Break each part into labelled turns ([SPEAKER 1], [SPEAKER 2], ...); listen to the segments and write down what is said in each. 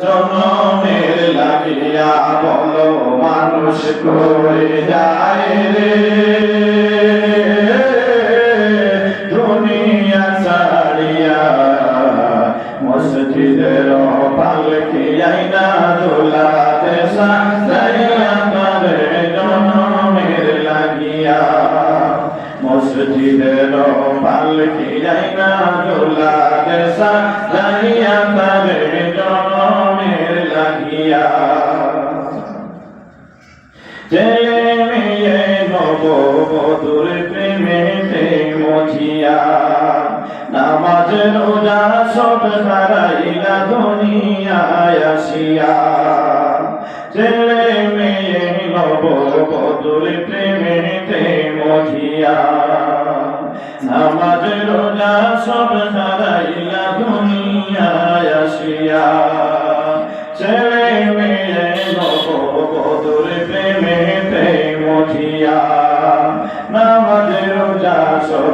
[SPEAKER 1] জনমের লাগিয়া বলো, মানুষ করে যায় রে? দুনিয়া ছাড়িয়া মসজিদের পালকিয়াইনা তোলা দেশা যাইয়া তারে জনমের লাগিয়া মসজিদের পালকি যাইনা দোলা দেশা যাইয়া তারে জনমের লাগিয়া। ছেলে মেয়ে নব বধুর প্রেমেতে মজিয়া, নামাজ রোজা সব হারাইলা দুনিয়ায় আসিয়া। ছেলে মেয়ে নব বধুর মজিয়া নামাজ, রোজা সব হারাইলা দুনিয়ায় আসিয়া। ছেলে মেয়ে নব বধুর প্রেমেতে মজিয়া নামাজ, রোজা সব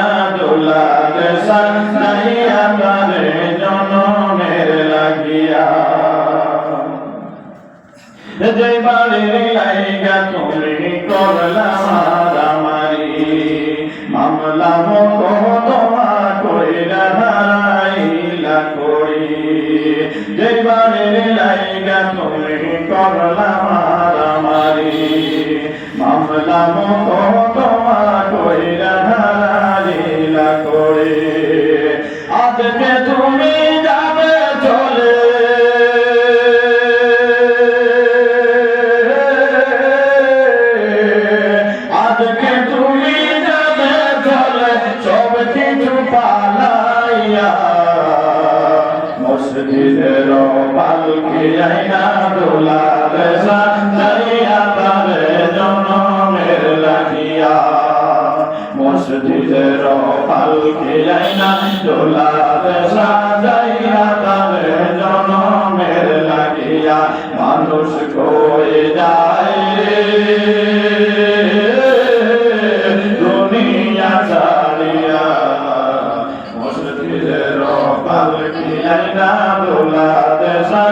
[SPEAKER 1] আইনা দোলা দেশা জনমের লাগিয়া যে বাড়ির লাইগা তুমি করলা মারামারি মামলা মোকদমা কইরা হারাইলা করি যে বাড়ির লাইগা তুমি করলা মারামারি মামলা মোকদমা আজকে তুমি যাবে চলে। আজকে তুমি যাবে চলে, সব কিছু পালাইয়া। মসজিদের পালকি আইনা দোলা দেশা যাইয়া তারে জনমের লাগিয়া। মসজিদের পালকি আইনা দোলা দেশা যাইয়া তারে জনমের লাগিয়া মানুষ কই যায় দুনিয়া ছাড়িয়া মসজিদের পালকি আইনা দোলা দেশা